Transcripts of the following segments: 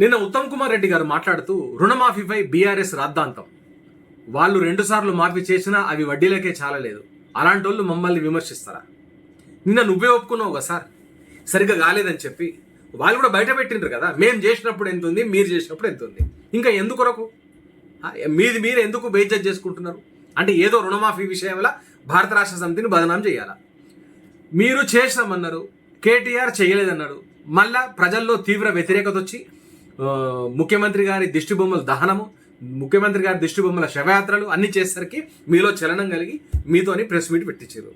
నిన్న ఉత్తమ్ కుమార్ రెడ్డి గారు మాట్లాడుతూ రుణమాఫీపై బీఆర్ఎస్ రాద్ధాంతం. వాళ్ళు రెండుసార్లు మాఫీ చేసినా అవి వడ్డీలకే చాలలేదు. అలాంటి వాళ్ళు మమ్మల్ని విమర్శిస్తారా? నిన్న నువ్వే ఒప్పుకున్నావు కదా సార్. సరిగ్గా కాలేదని చెప్పి. వాళ్ళు కూడా బయట పెట్టిండ్రు కదా. మేము చేసినప్పుడు ఎంత ఉంది మీరు చేసినప్పుడు ఎంత ఉంది? ఇంకా ఎందుకొరకు? మీది మీరు ఎందుకు బేజ్జత్ చేసుకుంటున్నారు? అంటే ఏదో రుణమాఫీ విషయంలో భారత రాష్ట్ర సమితిని బదనాం చేయాలా? మీరు చేసినామన్నారు కేటీఆర్ చేయలేదన్నారు మళ్ళా ప్రజల్లో తీవ్ర వ్యతిరేకత వచ్చి ముఖ్యమంత్రి గారి దిష్టి బొమ్మల దహనము ముఖ్యమంత్రి గారి దిష్టి బొమ్మల శవయాత్రలు అన్ని చేసేసరికి మీలో చలనం కలిగి మీతోని ప్రెస్ మీట్ పెట్టించారు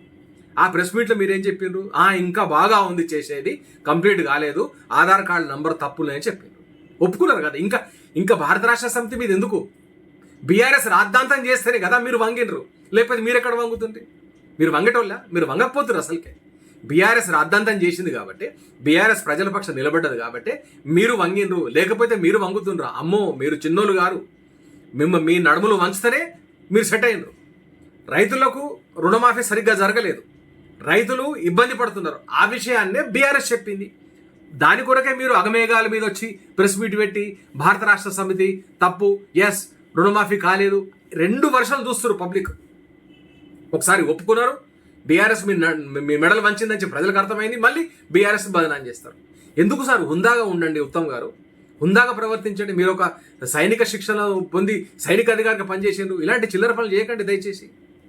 ఆ ప్రెస్ మీట్లో మీరేం చెప్పిండ్రు ఆ ఇంకా బాగా ఉంది చేసేది కంప్లీట్ కాలేదు ఆధార్ కార్డు నంబర్ తప్పులే అని చెప్పిండ్రు ఒప్పుకున్నారు కదా ఇంకా ఇంకా భారత రాష్ట్ర సమితి మీద ఎందుకు? బీఆర్ఎస్ రాద్ధాంతం చేస్తేనే కదా మీరు వంగినరు. లేకపోతే మీరు ఎక్కడ వంగుతుంటే మీరు వంగటోళ్ళ? మీరు వంగకపోతున్నారు అసలుకే. బీఆర్ఎస్ రాద్ధాంతం చేసింది కాబట్టి బీఆర్ఎస్ ప్రజల పక్షం నిలబడ్డది కాబట్టి మీరు వంగిండ్రు లేకపోతే మీరు వంగుతుండ్రు. అమ్మో మీరు చిన్నోళ్ళు గారు మిమ్మ మీ నడుములు వంచితేనే మీరు సెట్ అయినరు. రైతులకు రుణమాఫీ సరిగ్గా జరగలేదు. రైతులు ఇబ్బంది పడుతున్నారు. ఆ విషయాన్నే బీఆర్ఎస్ చెప్పింది. దాని కొరకే మీరు అగమేఘాల మీద వచ్చి ప్రెస్ మీట్ పెట్టి భారత రాష్ట్ర సమితి తప్పు ఎస్ రుణమాఫీ కాలేదు. రెండు వర్షాలు చూస్తున్నారు పబ్లిక్. ఒకసారి ఒప్పుకున్నారు. బీఆర్ఎస్ మీ మీ మెడలు వంచిందని చెప్పి ప్రజలకు అర్థమైంది మళ్ళీ బీఆర్ఎస్ బదనాం చేస్తారు. ఎందుకు సార్? హుందాగా ఉండండి ఉత్తమ్ గారు. హుందాగా ప్రవర్తించండి. మీరు ఒక సైనిక శిక్షణ పొంది సైనిక అధికారిగా పనిచేసిండ్రు ఇలాంటి చిల్లర పనులు చేయకండి దయచేసి.